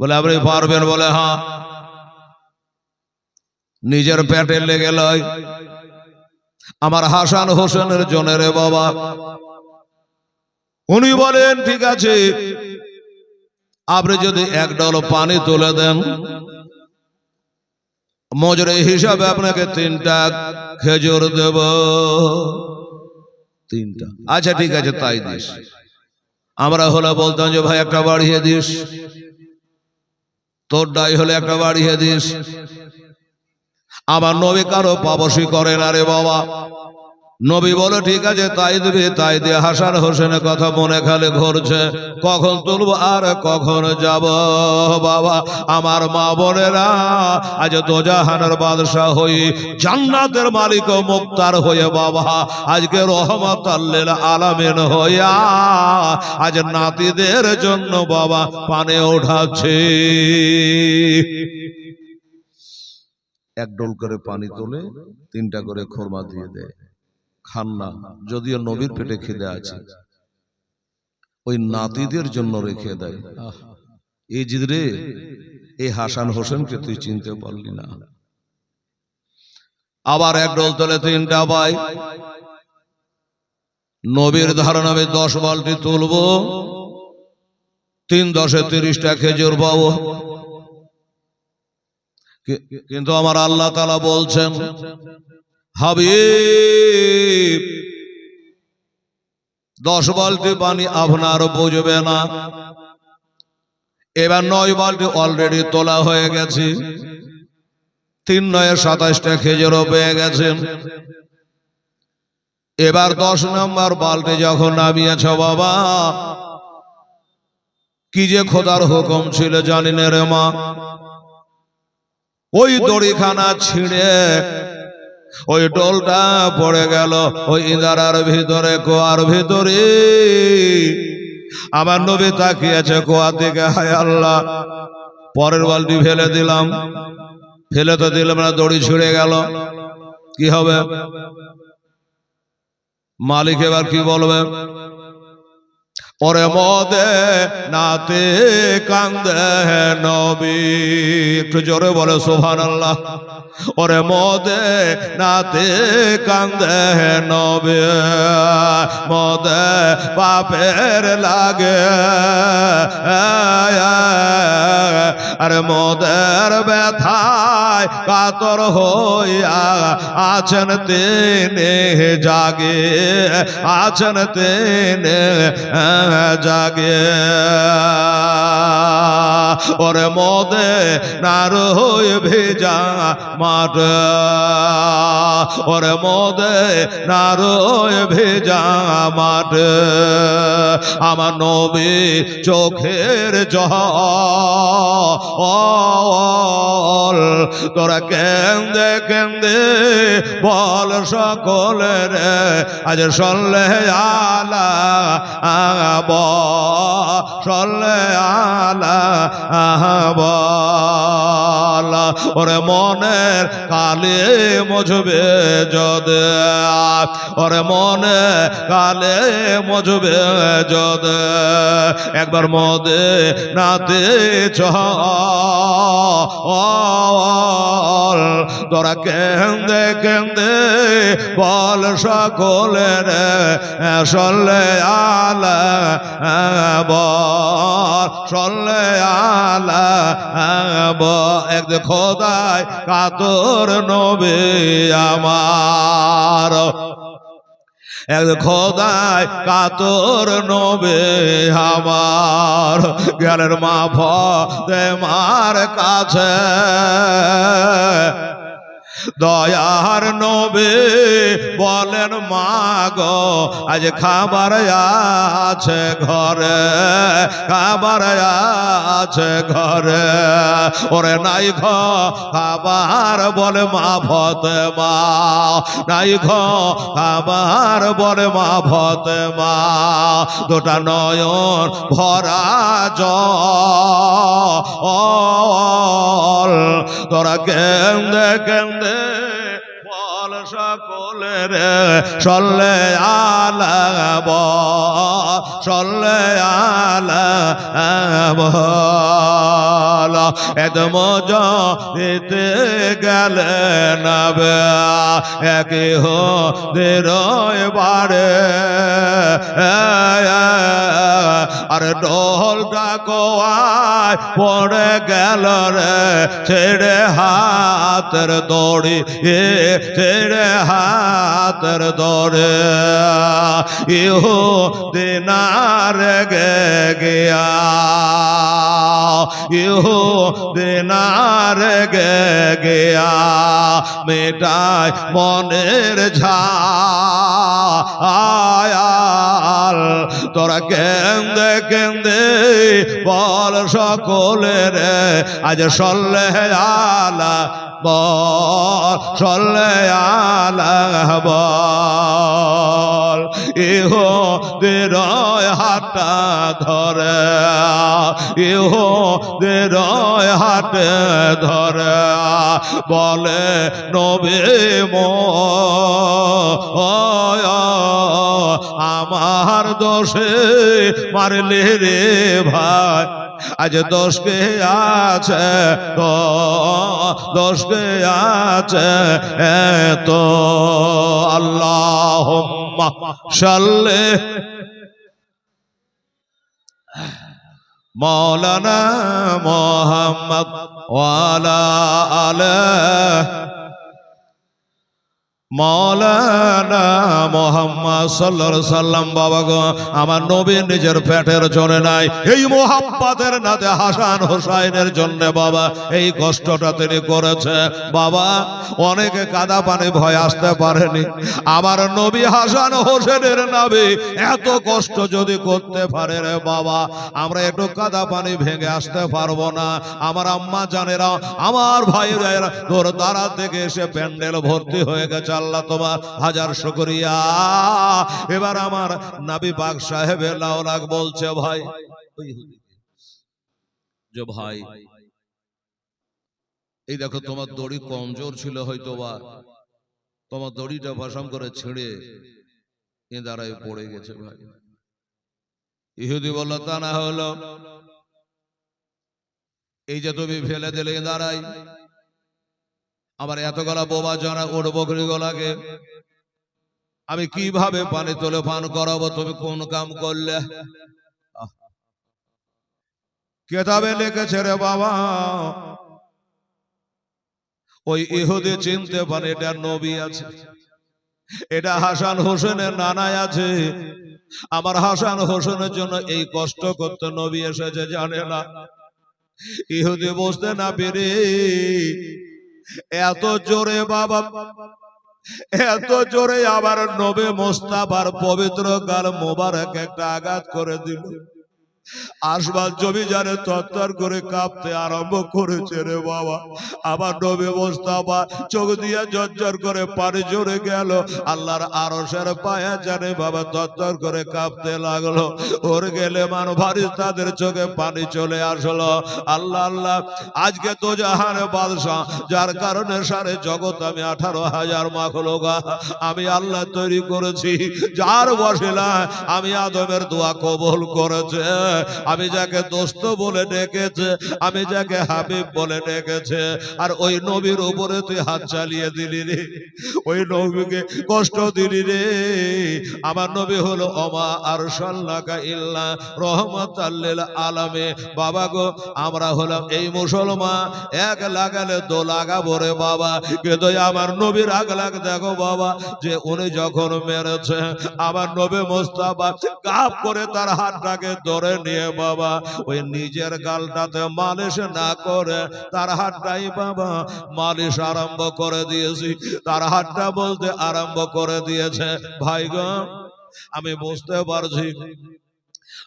বলে আপনি পারবেন বলে হ্যাঁ নিজের পেটে লেগে লয়। আমার হাসান হোসেনের জনের বাবা। উনি বলেন, ঠিক আছে। আপনি যদি এক ডল পানি তুলে দেন, মজুরি হিসাবে আপনাকে তিনটা খেজুর দেব। তিনটা। আচ্ছা ঠিক আছে, তাই দিস। আমরা হলে বলতাম যে, ভাই, একটা বাড়িয়ে দিস। তোর ডাই হলে একটা বাড়িয়ে দিস। আমার নবী কারও পাবসি করে না রে বাবা। নবী বলে, ঠিক আছে, তাই দিবি, তাই দিয়ে হাসান হোসেনের কথা মনে খালে ঘুরছে। কখন তুলবো আর কখন যাব, বাবা? আমার মা বোনেরা, আজ দোজাহানের বাদশাহ হই, জান্নাতের মালিক মুক্তার হয়ে, বাবা। আজকে রহমত আল্লিল আলামিন হইয়া, আজ নাতিদের জন্য, বাবা, পানে ওঠাচ্ছে এক ডোল করে পানি তোলে, তিনটা করে খোরমা দিয়ে দেয়। খান না যদিও নবীর পেটে খিদে আছে। ওই নাতিদের জন্য রেখে দেয়। এই জিদ রে এই হাসান হোসেনকে তুই চিনতে পারলি না। আবার এক ডোল তোলে তিনটা পাই নবীর ধারণ আমি দশ বালতি তুলবো। তিন দশে তিরিশটা খেজুর পাবো। কিন্তু আমার আল্লাহ তালা বলছেন হাবিব, দশ বালতি পানি আপনার বুঝবে না। এবার নয় বালতি অলরেডি তোলা হয়ে গেছে। তিন নয় সাতাশটা খেজুরও পেয়ে গেছেন। এবার দশ নম্বর বালতি যখন নামিয়েছ বাবা, কি যে খোদার হুকুম ছিল জানি রে মা। ওই দড়িখানা ছিঁড়ে ওই টোলটা পড়ে গেল, ওই ইদারার ভিতরে, কোয়ার ভিতরে। আমার নবী তাকিয়েছে কোয়ার দিকে, হায় আল্লাহ। পরের বালটি ফেলে দিলাম। ফেলে তো দিলাম না, দড়ি ছিঁড়ে গেল। কি হবে? মালিক এবার কি বলবে? ওরে মদে নাতে কান্দে নবী। একটু জোরে বলে সোভান আল্লাহ ওরে মদে নাতে কান্দে নবী। মদে বাপের লাগে। আরে মদের ব্যথায় কাতর হইয়া আছেন তেনে জাগে, আছেন তেনে জাগে। ওরে মদে নার হয়ে ভেজা মাঠ। ওরে মদে নার হয়ে ভেজা মাঠ। আমার নবী চোখের জল তোরা কেন্দে কেন্দে বল সকলের। আজ সল্লে আলা আব সল্লে আলা আহব। ওরে মনের কালে মজবে যদ ওরে মনে কালে মজবে যদ একবার মদে নাতে চল তোরা কেন্দে কেন্দে বল সকলের সল্লে আলা বল সল্লে আলা ব এক খোদায় কাতর নবে আমার। এক খোদায় কাতর নবে আমার। জ্ঞানের মা ভে মার কাছে। দয়ার নবে বলেন মা গো আজ খাবার আছে ঘরে, খাবার আছে ঘরে। ওরে নাই ঘ, খাবার বলে মা ভতে মা। নাই ঘ, খাবার বলে মা ভতে মা। দুটা নয়ন ভরা জল, তোরা কেন্দে কেন্দে বল সকলের সল্লে আলাব সল্লে আলাব এত মজা দিতে গেলে নবে, একে হো দেরয় বারে আর ডোলটা কোয়ায় পড়ে গেল রে, ছেড়ে হাতের দড়ি, এ ছেড়ে হাতের দরে ইহো দিনার গে গিয়া ইহো দিনার গে গিয়া মেটায় মনের ঝায়াল তোরা কেন্দে কেন্দে বল সকলের। আজ সল্লে আলা বল সল্লে আলা বল ইহো দেরয় হাটা ধরে ইহো দেরয় হাটে ধরে, বলে নবে আমার দোষে মারলে রে ভাই। আজ দোষকে আছে তো দোষকে আছে তো আল্লাহ সাল্লে। মৌলানা মোহাম্মদ ওয়ালা আলাহ মৌলানা মোহাম্মদ সাল্লাল্লাহু সাল্লাম বাবা গো, আমার নবী নিজের পেটের চলে নাই। এই মোহাম্মদের নাতে হাসান হোসাইনের জন্য, বাবা, এই কষ্টটা তিনি করেছে। বাবা, অনেকে কাদা পানি ভয় আসতে পারেনি। আমার নবী হাসান হোসেনের নামে এত কষ্ট যদি করতে পারে রে বাবা, আমরা একটু কাদা পানি ভেঙে আসতে পারব না। আমার আম্মা জানেরা, আমার ভাইরা তোর দ্বারা থেকে এসে প্যান্ডেল ভর্তি হয়ে গেছে আল্লাহ তোমার হাজার শুকরিয়া। এবার আমার নাবি পাক সাহেব লাউলাক বলছে ভাই। যে ভাই, এই দেখো তোমার দড়ি কমজোর ছিল হয়তো বা। তোমার দড়িটা ভাসাম করে ছেড়ে এ দ্বারাই পড়ে গেছে ভাই। ইহুদি বলল, তা না হলো। এই যে তুমি ফেলে দিলে এ দাঁড়াই আমার এত গলা বোবা জানা ওর বকরি গলাকে আমি কীভাবে পানি তোলে পান করাবো তুমি কোন কাম করলে। কেতাবে লিখেছে রে বাবা ওই ইহুদি চিনতে পারে এটা নবী আছে। এটা হাসান হোসেনের নানায় আছে। আমার হাসান হোসেনের জন্য এই কষ্ট করতে নবী এসেছে জানে না। ইহুদি বসতে না পেরে এত জোরে বাবা, এত জোরে আবার নবে মোস্তাবার পবিত্র গাল মোবারক একটা আঘাত করে দিল। জমি জানে তত্তর করে কাঁপতে আরম্ভ করেছে রে বাবা। আবার নবে মোস্তাফা চোখ দিয়ে করে পানি জোরে গেল। আল্লাহর আরসের পায়া জানে বাবা তত্তর করে কাঁপতে লাগল। ওর গেলে তাদের চোখে পানি চলে আসলো। আল্লাহ আল্লাহ, আজকে তো জাহান বাদশাহ, যার কারণে সারে জগৎ আমি আঠারো হাজার মাখলোগা আমি আল্লাহ তৈরি করেছি। যার বসিলা আমি আদমের দোয়া কবল করেছে। আমি যাকে দোস্ত বলে ডেকেছে, আমি যাকে হাবিব বলে ডেকেছে, আর ওই নবীর উপরে তুই হাত চালিয়ে দিলি রে। ওই নবীকে কষ্ট দিলি রে। আমার নবী হলো অমা আর সাল্লাকা ইল্লা রহমত আলামে বাবা গো, আমরা হলাম এই মুসলমান, এক লাগালে দো লাগাবো রে বাবা। কিন্তু আমার নবীর আগ লাগ দেখো বাবা, যে উনি যখন মেরেছে, আমার নবী মোস্তাবা কাপ করে তার হাতটাকে ধরে নিয়ে বাবা, ওই নিজের গালটাতে মালিশ না করে তার হাতটাই বাবা মালিশ আরম্ভ করে দিয়েছি। তার হাতটা বলতে আরম্ভ করে দিয়েছে, ভাই আমি বুঝতে পারছি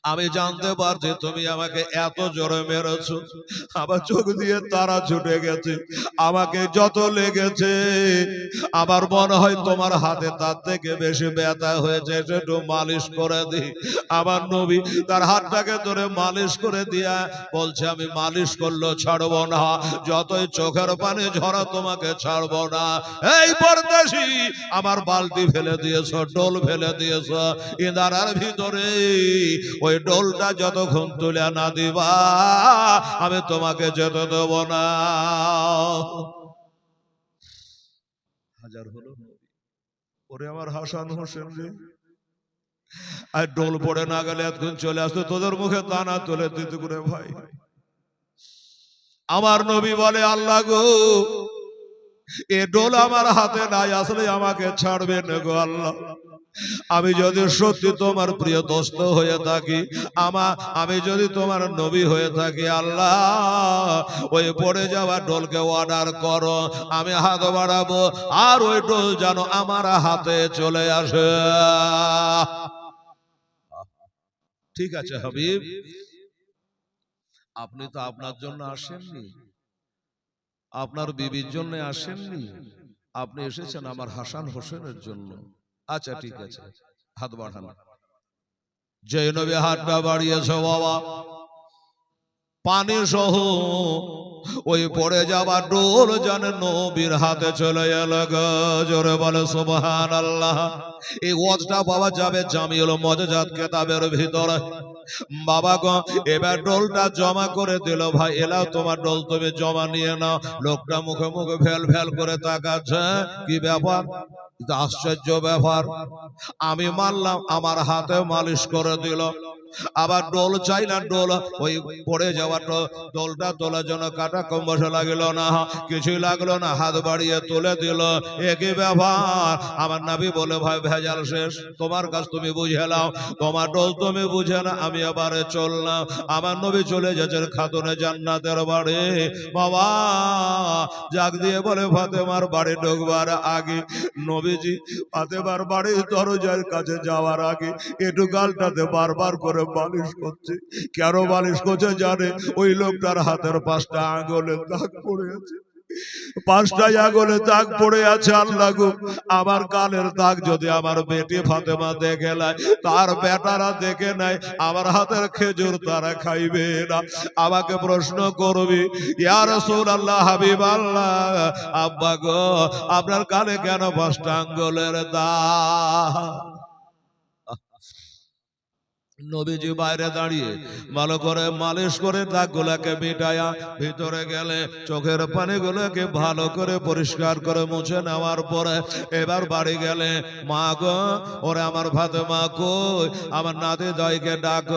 আমি জানতে পারছি তুমি আমাকে এত জোরে মেরেছো। আমার চোখ দিয়ে তারা ছুটে গেছে। আমাকে যত লেগেছে। আমার মনে হয় তোমার হাতে তার থেকে বেশি ব্যথা হয়েছে একটু মালিশ করে দি আমার নবী তার হাতটাকে ধরে মালিশ করে দিয়া বলছে আমি মালিশ করল ছাড়বো না। যতই চোখের পানি ঝরা তোমাকে ছাড়বো না। এই পরদেশি আমার বালতি ফেলে দিয়েছ ডোল ফেলে দিয়েছ। ইদারার ভিতরে ওই ডোলটা যতক্ষণ তুলে না দিবা, আমি তোমাকে যেতে দেব না। হাজার হলো ওরে আমার হাসান হোসেন রে। আর ডোল পড়ে না গেলে এতক্ষণ চলে আসতো, তোদের মুখে দানা তুলে দিতে করে ভাই। আমার নবী বলে, আল্লাহ গো, এ ডোল আমার হাতে নাই, আসলে আমাকে ছাড়বে না গো আল্লাহ। আমি যদি সত্যি তোমার প্রিয় দোস্ত হয়ে থাকি আমা আমি যদি তোমার নবী হয়ে থাকি আল্লাহ ওই পড়ে যাওয়া ডোলকে অর্ডার করো আমি হাত বাড়াবো আর ওই ডোল যেন আমার হাতে চলে আসে। ঠিক আছে হাবিব। আপনি তো আপনার জন্য আসেননি। আপনার বিবির জন্য আসেননি। আপনি এসেছেন আমার হাসান হোসেনের জন্য। আচ্ছা ঠিক আছে। হাত বাড়ান। জয় নবী হাতটা বাড়িয়েছে বাবা। পানি সহ ওই পড়ে যাওয়া ডোল জানে নবীর হাতে চলে এলো জোরে বলে সুবহান আল্লাহ এই ওয়াজটা বাবা যাবে জামিউল মজাজাত কেতাবের ভিতরে। বাবা গো এবার ডোলটা জমা করে দিল ভাই এলাও তোমার ডোল তুমি জমা নিয়ে নাও। লোকটা মুখে মুখে ফেল ফেল করে তাকাচ্ছে। কি ব্যাপার? আশ্চর্য ব্যাপার। আমি মানলাম আমার হাতে মালিশ করে দিল। আবার ডোল চাই না ডোল ওই পড়ে যাওয়া টো- ডোলটা তোলার জন্য কাটা কম বসে লাগল না। কিছুই লাগল না হাত বাড়িয়ে তুলে দিল। একই ব্যবহার আমার নাবি বলে ভাই ভেজাল শেষ। তোমার কাছ তুমি বুঝে নাও। তোমার ডোল তুমি বুঝে না আমি এবারে চললাম। আমার নবী চলে যাচ্ছেন খাতুনে জান্নাতের বাড়ি। বাবা, জাগ দিয়ে বলে, ফাতেমার বাড়ি ঢুকবার আগে নবীজি, ফাতেমার বাড়ির দরজার কাছে যাওয়ার আগে একটু গালটাতে বারবার করে বালিশ করছে। কেন বালিশ করছে জানে? ওই লোকটার হাতের পাঁচটা আঙুলের দাগ পড়ে আছে। পাঁচটাই আঙুলে দাগ পড়ে আছে আল্লাহ গো। আমার গালের দাগ যদি আমার বেটি ফাতেমা দেখে নাই তার বেটারা দেখে নাই আমার হাতের খেজুর তারা খাইবে না। আমাকে প্রশ্ন করবি ইয়া রাসূল আল্লাহ হাবিব আল্লাহ আব্বা গো আপনার গালে কেন পাঁচটা আঙ্গুলের দাগ? নবীজি বাইরে দাঁড়িয়ে ভালো করে মালিশ করে দাগগুলাকে মিটায়া ভিতরে গেলে চোখের পানিগুলোকে ভালো করে পরিষ্কার করে মুছে নেওয়ার পরে এবার বাড়ি গেলে, মা গো, ওরে আমার ভাতে মা কই? আমার নাতি দয়কে ডাক,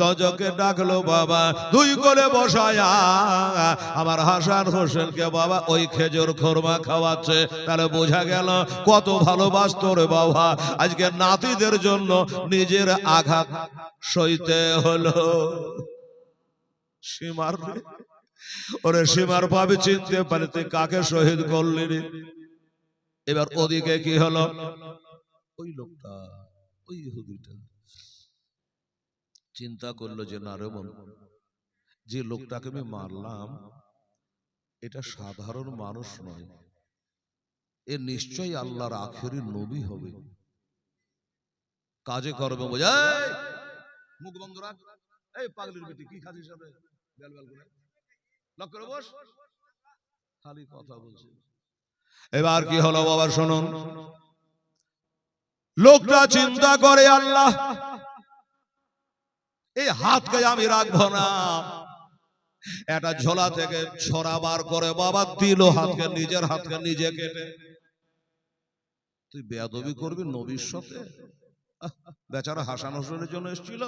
দজকে ডাকলো বাবা, দুই করে বসায়া আমার হাসান হোসেনকে বাবা ওই খেজুর খোরমা খাওয়াচ্ছে। তাহলে বোঝা গেল কত ভালোবাসত রে বাবা। আজকে নাতিদের জন্য নিজের আঘাত সইতে হলো। সীমার ওরে সীমার পাবি চিনতে পারে তুই কাকে শহীদ করলি রে? এবার ওদিকে কি হলো? ওই লোকটা ওই ইহুদিটা। চিন্তা করল যে না রে বোন যে লোকটাকে আমি মারলাম এটা সাধারণ মানুষ নয়। এ নিশ্চয়ই আল্লাহর আখেরি নবী হবে। কাজে করবে বোঝায় মুখ বন্ধ রাখ। এই পাগলির বেটি, কি খাচ্ছিস সাথে বেল বেল করে। লক করে বস। খালি কথা বলছে। এবার কি হলো বাবা, শুনুন। লোকটা চিন্তা করে, আল্লাহ, এই হাতকে আমি রাখব না। একটা ঝোলা থেকে ছড়া বার করে, বাবা, দিল হাতকে, নিজের হাতকে নিজে কেটে। তুই বেয়াদবি করবি নবীর সাথে? বেচারা হাসান হোসেনের জন্য এসেছিল।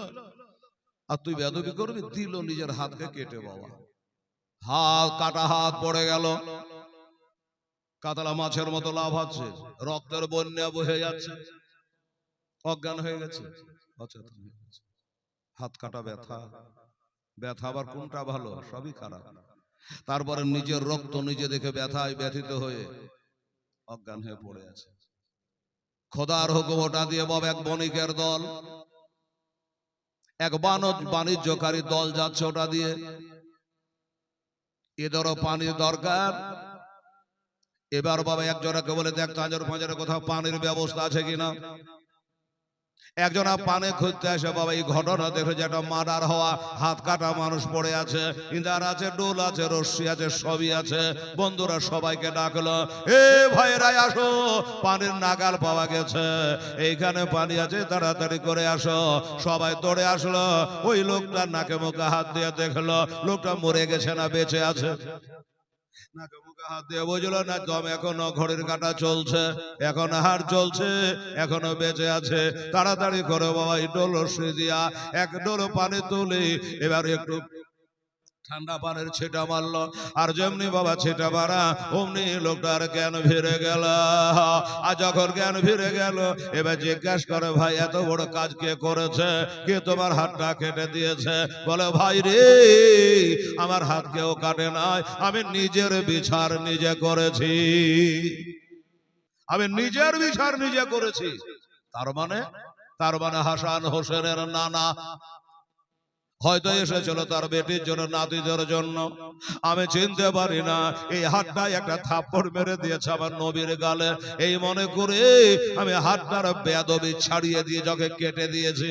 আর তুই বেদবি করবি? দিল নিজের হাতকে কেটে বাবা। হাত, কাটা হাত পড়ে গেল। কাতলা মাছের মতো লাভ হচ্ছে। রক্তের বন্যা বহে যাচ্ছে। অজ্ঞান হয়ে গেছে। হয়ে গেছে। হাত কাটা ব্যথা। ব্যথা আবার কোনটা ভালো? সবই খারাপ। তারপরে নিজের রক্ত নিজে দেখে ব্যথায় ব্যথিত হয়ে অজ্ঞান হয়ে পড়ে আছে। খোদার হুকুম ওটা দিয়ে বাবা এক বণিকের দল। এক বানজ বাণিজ্যকারী দল যাচ্ছে ওটা দিয়ে। এদেরও পানির দরকার। এবার বাবা একজনকে বলে দেখ তাজর ফাঁজরে কোথাও পানির ব্যবস্থা আছে কিনা? একজনা পানে খুঁজতে আসে বাবা, এই ঘটনা দেখে যে একটা মার্ডার হওয়া, হাত কাটা মানুষ পড়ে আছে ইন্দার আছে, ডোল আছে, রশ্মি আছে, সবই আছে। বন্ধুরা সবাইকে ডাকলো, এ ভাইরাই আসো। পানির নাগাল পাওয়া গেছে। এইখানে পানি আছে, তাড়াতাড়ি করে আসো। সবাই দৌড়ে আসলো, ওই লোকটা নাকে মুখে হাত দিয়ে দেখল, লোকটা মরে গেছে না বেঁচে আছে? নাকে না দম এখনও ঘড়ির কাটা চলছে, এখন হার চলছে, এখনও বেঁচে আছে। তাড়াতাড়ি করে বাবা ডোল দিয়া, এক ডোল পানি তুলি, এবার একটু ঠান্ডা পানের ছিটা মারলো। আর যেমনি বাবা ছিটা মারা, অমনি লোকটার জ্ঞান ফিরে গেল। আর যখন জ্ঞান ফিরে গেল, এবার জিজ্ঞাসা করে, ভাই, এত বড় কাজ কে করেছে? কে তোমার হাতটা কেটে দিয়েছে? বলে, ভাই রে, আমার হাত কেউ কাটে নাই। আমি নিজের বিচার নিজে করেছি। আমি নিজের বিচার নিজে করেছি। তার মানে? তার মানে হাসান হোসেনের নানা হয়তো এসেছিল তার বেটির জন্য নাতিদের জন্য। আমি চিনতে পারি না এই হাতটা একটা থাপ্পড় মেরে দিয়েছে আমার নবীর গালে। এই মনে করে আমি হাতটার বেদবি ছাড়িয়ে দিয়ে যখন কেটে দিয়েছি।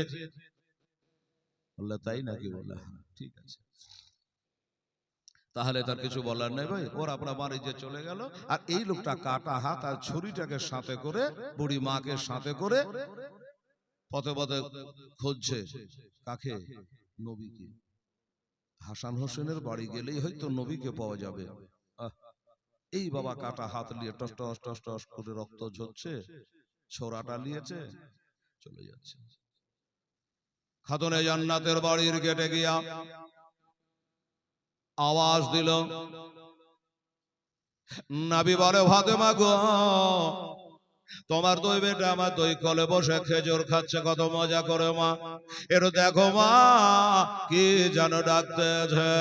বললে তাই নাকি বলে? "হ্যাঁ, ঠিক আছে। তাহলে তার কিছু বলার নেই ভাই। ওর আপনার বাড়ি যে চলে গেল আর এই লোকটা কাটা হাত আর ছুরিটাকে সাথে করে বুড়ি মাকে সাথে করে পথে পথে খুঁজছে। কাকে? নবীকে। হাসান হোসেনের বাড়ি গেলেই হয়তো নবীকে পাওয়া যাবে। এই বাবা কাটা হাত নিয়ে টস টস টস টস করে রক্ত ঝরছে ছোড়াটা নিয়েছে চলে যাচ্ছে। খাতুনে জান্নাতের বাড়ির গেটে গিয়া আওয়াজ দিল নাবি বলে ফাতেমা গো তোমার দই বেটা আমার দই কলে বসে খেজুর খাচ্ছে কত মজা করে মা। এটা দেখো মা কি যেন ডাকতেছে।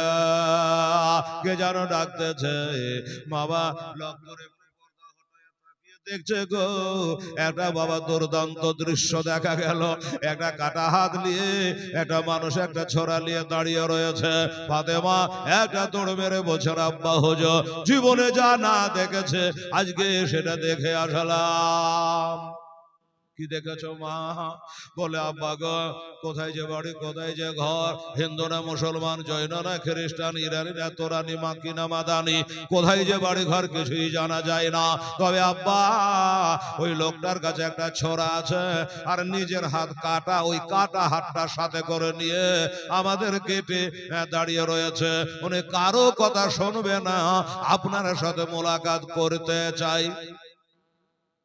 কে যেন ডাকতেছে। বাবা লক করে দেখছে গো, একটা বাবা দুর্দান্ত দৃশ্য দেখা গেল। একটা কাটা হাত নিয়ে একটা মানুষ একটা ছোড়া নিয়ে দাঁড়িয়ে রয়েছে। ফাতেমা, একটা দৌড় মেরে বছর আব্বা হোজ জীবনে যা না দেখেছে, আজকে সেটা দেখে আসলাম। কি দেখেছ মা? বলে আব্বা গো কোথায় যে বাড়ি কোথায় যে ঘর? হিন্দু না মুসলমান জৈন না খ্রিস্টান ইরানি না তোরানি মাকি না মাদানি? কোথায় যে বাড়ি ঘর কিছুই জানা যায় না। তবে আব্বা ওই লোকটার কাছে একটা ছোড়া আছে আর নিজের হাত কাটা ওই কাটা হাতটার সাথে করে নিয়ে আমাদের কেটে দাঁড়িয়ে রয়েছে। উনি কারও কথা শুনবে না। আপনার সাথে মোলাকাত করতে চাই।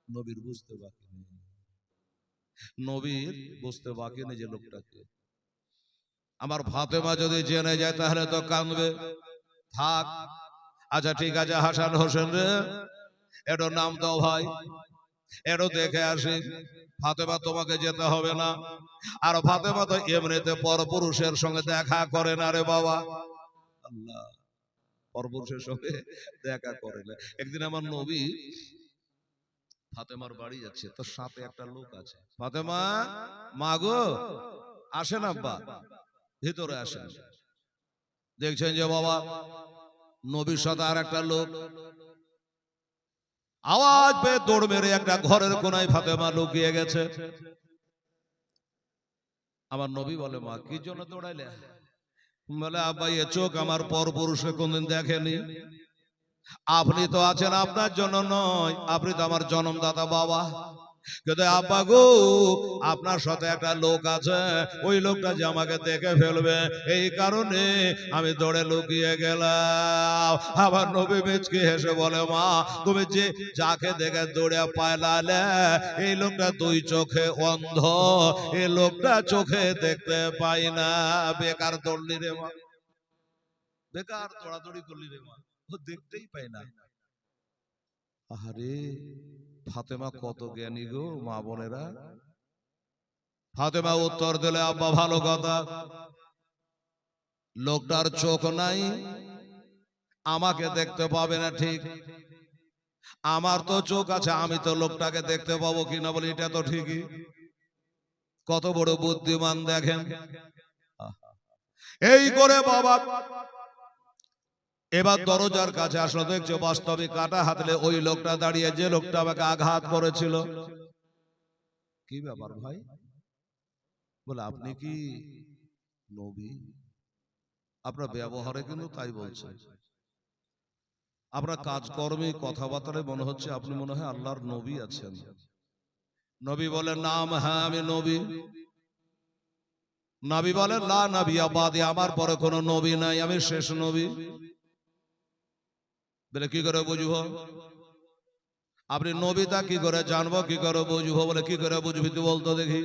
নবীর বুঝতে নেই নবীর বুঝতে বাকি নেই যে লোকটাকে। আমার ফাতেমা যদি জেনে যায় তাহলে তো কাঁদবে। থাক। আচ্ছা ঠিক আছে হাসান হোসেন রে। এটো নাম দাও ভাই। এটো দেখে আসি। ফাতেমা তোমাকে যেতে হবে না। আর ফাতেমা তো এমনিতে পরপুরুষের সঙ্গে দেখা করে না রে বাবা। আল্লাহ পরপুরুষের সঙ্গে দেখা করে না। একদিন আমার নবী ফাতেমার বাড়ি যাচ্ছে তোর সাথে একটা লোক আছে। ফাতেমা মা গো আসেন আব্বা। ভিতরে আসেন। দেখছেন যে বাবা নবীর সাথে আর একটা লোক। আওয়াজ পেয়ে দৌড় মেরে একটা ঘরের কোনায় ফাতেমা লুকিয়ে গেছে। আমার নবী বলে মা কি জন্য দৌড়াইলে? বলে আব্বা এ চোখ আমার পর পুরুষে কোনদিন দেখেনি। আপনি তো আছেন আপনার জন্য নয় আপনি তো আমার জন্মদাতা বাবা কিন্তু আব্বা গো আপনার সাথে একটা লোক আছে ওই লোকটা যে আমাকে দেখে ফেলবে এই কারণে আমি দৌড়ে লুকিয়ে গেলাম আবার নবী মেচকে হেসে বলে মা তুমি যে যাকে দেখে দৌড়ে পালালে এই লোকটা দুই চোখে অন্ধ এই লোকটা চোখে দেখতে পাই না বেকার দৌড়লি রে মা বেকার দৌড়াদৌড়ি করলি রে মা দেখতেই পাই না। আরে ফাতেমা কত জ্ঞানী গো, মা বোনেরা। ফাতেমা উত্তর দিলে, আব্বা, ভালো কথা। লোকটার চোখ নাই, আমাকে দেখতে পাবে না ঠিক। আমার তো চোখ আছে, আমি তো লোকটাকে দেখতে পাবো কিনা বলি, এটা তো ঠিকই। কত বড় বুদ্ধিমান দেখেন। এই করে বাবা এবার দরজার কাছে আসলো দেখছ বাস্তবে কাটা হাতলে ওই লোকটা দাঁড়িয়ে যে লোকটা আমাকে আঘাত করেছিল। কি ব্যাপার ভাই? বলে আপনি কি নবী? আপনার ব্যবহারে কিন্তু তাই বলছেন আপনার কাজকর্মে কথাবার্তায় মনে হচ্ছে আপনি মনে হয় আল্লাহর নবী আছেন। নবী বলে নাম হ্যাঁ আমি নবী। নবী। বলে লা নবী আবাদে আমার পরে কোনো নবী নাই আমি শেষ নবী। বলে, কি করে বুঝব? আপনি নবিতা, কি করে জানব, কি করে বুঝব? বলে, কি করে বুঝবি তুই বলতো দেখি।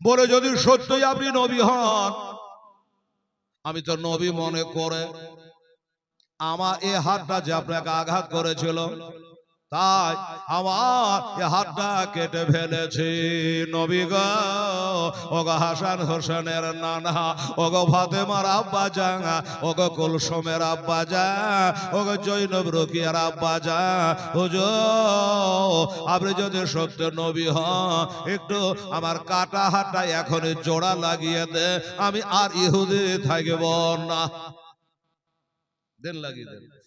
বলে, যদি সত্যই আপনি নবী হন, আমি তো নবী মনে করে, আমার এ হাতটা যে আপনাকে আঘাত করেছিল তাই আমার হাতটা কেটে ফেলেছি। নবী গো, ওগো হাসান হোসেনের নানা, ওগো ফাতেমার আব্বা জাঙা ওগো কুলসুমের আব্বা যা ওগো জৈনব রকিয়ার আব্বা যা হুজুর, আপনি যদি সত্য নবী হন, একটু আমার কাটা হাতটা এখন জোড়া লাগিয়ে দে, আমি আর ইহুদি থাকব না। দেন লাগিয়ে দেন।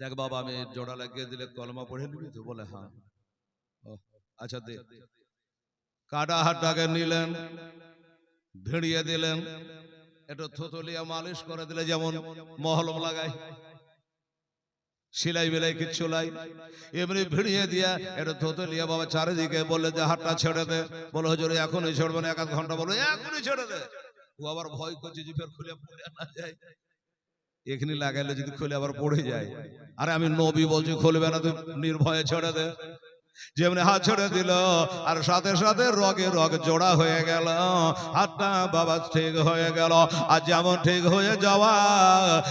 দেখ বাবা, আমি জোড়া লাগিয়ে দিলে কলমা পড়ে নিবি তো? বলে হ্যাঁ। আচ্ছা দে। কাটা হাতটাকে নিলেন ভিড়িয়ে দিলেন, একটু থুতলিয়া মালিশ করে দিলে যেমন মহলম লাগায়। সিলাই বিলাই কিচ্ছু লাই। এমনি ভিড়িয়ে দিয়া একটু থুতলিয়া বাবা চারিদিকে বললে যে, হাতটা ছেড়ে দে। বলে, হজুর, এখনই ছাড়বে না, এক ঘণ্টা বলো এখনই ছেড়ে দে। ও আবার ভয় করছে যে ফের খুলে পড়ে না যায়। এখানে লাগাইলে যদি খুলে আবার পড়ে যায়। আরে আমি নবী বলছি খুলবে না তুই নির্ভয়ে ছেড়ে দে। যেমনি হাত ছেড়ে দিল আর সাথে সাথে রগে রগ জোড়া হয়ে গেল। হাতটা বাবা ঠিক হয়ে গেল। আর যেমন ঠিক হয়ে যাওয়া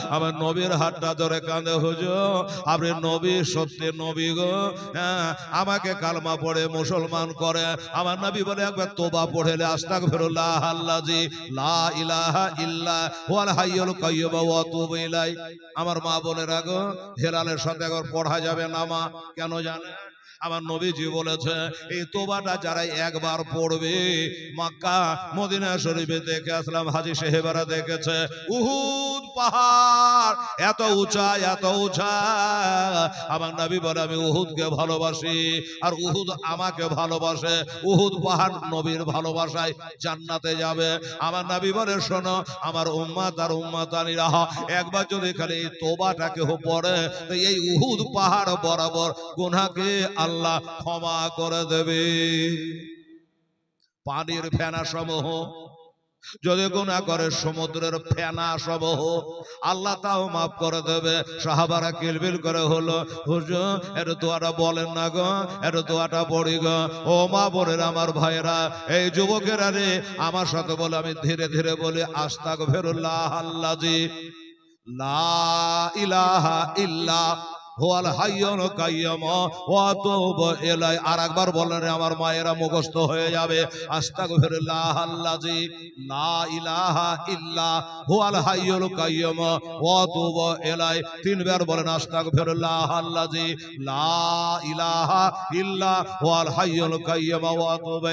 আমার নবীর হাতটা ধরে কাঁদে হুজু আপনি নবী সত্যি নবী গো। হ্যাঁ, আমাকে কালমা পড়ে মুসলমান করে। আমার নবী বলে একবার তোবা পড়েলে আস্তাক ফিরুল্লাহ আল্লাজি লা ইলাহা ইল্লা ওয়াল হাইয়ুল কাইয়্যুম ওয়া তুবু ইলাই আমার মা বলে রাখো হেলালের সাথে একবার পড়া যাবে না মা? কেন জানে? আমার নবীজি বলেছে, এই তোবাটা যারা একবার পড়বে, মক্কা, মদিনা শরীফে দেখে আসলাম, হাজি সাহেবেরা দেখেছে, উহুদ পাহাড়, এত উঁচা এত উঁচা। আমার নবী বলে, আমি উহুদকে ভালোবাসি, আর উহুদ আমাকে ভালোবাসে। উহুদ পাহাড় নবীর ভালোবাসায় জান্নাতে যাবে। আমার নবী বলে, শোনো, আমার উম্মাত আর উম্মাতানিরা, একবার যদি খালি এই তোবাটাকে পড়ে এই উহুদ পাহাড় বরাবর গুনাকে আল্লাহ ক্ষমা করে দেবে। পানির ফেনা সমূহ যদি গুণা করে সমুদ্রের ফেনা সমূহ আল্লাহ তাও মাফ করে দেবে। সাহাবারা কিলবিল করে হলো, হুজুর, এর দোয়াটা বলেন না গো, এর দোয়াটা পড়ি গো। ও মা বোনের, আমার ভাইরা এই যুবকেরা রে, আমার সাথে বলে, আমি ধীরে ধীরে বলি আস্তাক ফেরুল্লাহ আল্লাজি লা ইলাহা ইল্লা হুয়াল হাইয়ুল কাইয়্যুম ওয়া তুবু ইলাই। আরেকবার বললেন আমার মায়েরা মুখস্থ হয়ে যাবে। আস্তাগফিরুল্লাহ আল্লাজি লা ইলাহা ইল্লা হুয়াল হাইয়ুল কাইয়্যুম ওয়া তুবু ইলাই। তিনবার বলেন, আস্তাগফিরুল্লাহ আল্লাজি লা ইলাহা ইল্লা হুয়াল হাইয়ুল কাইয়্যুম ওয়া তুবু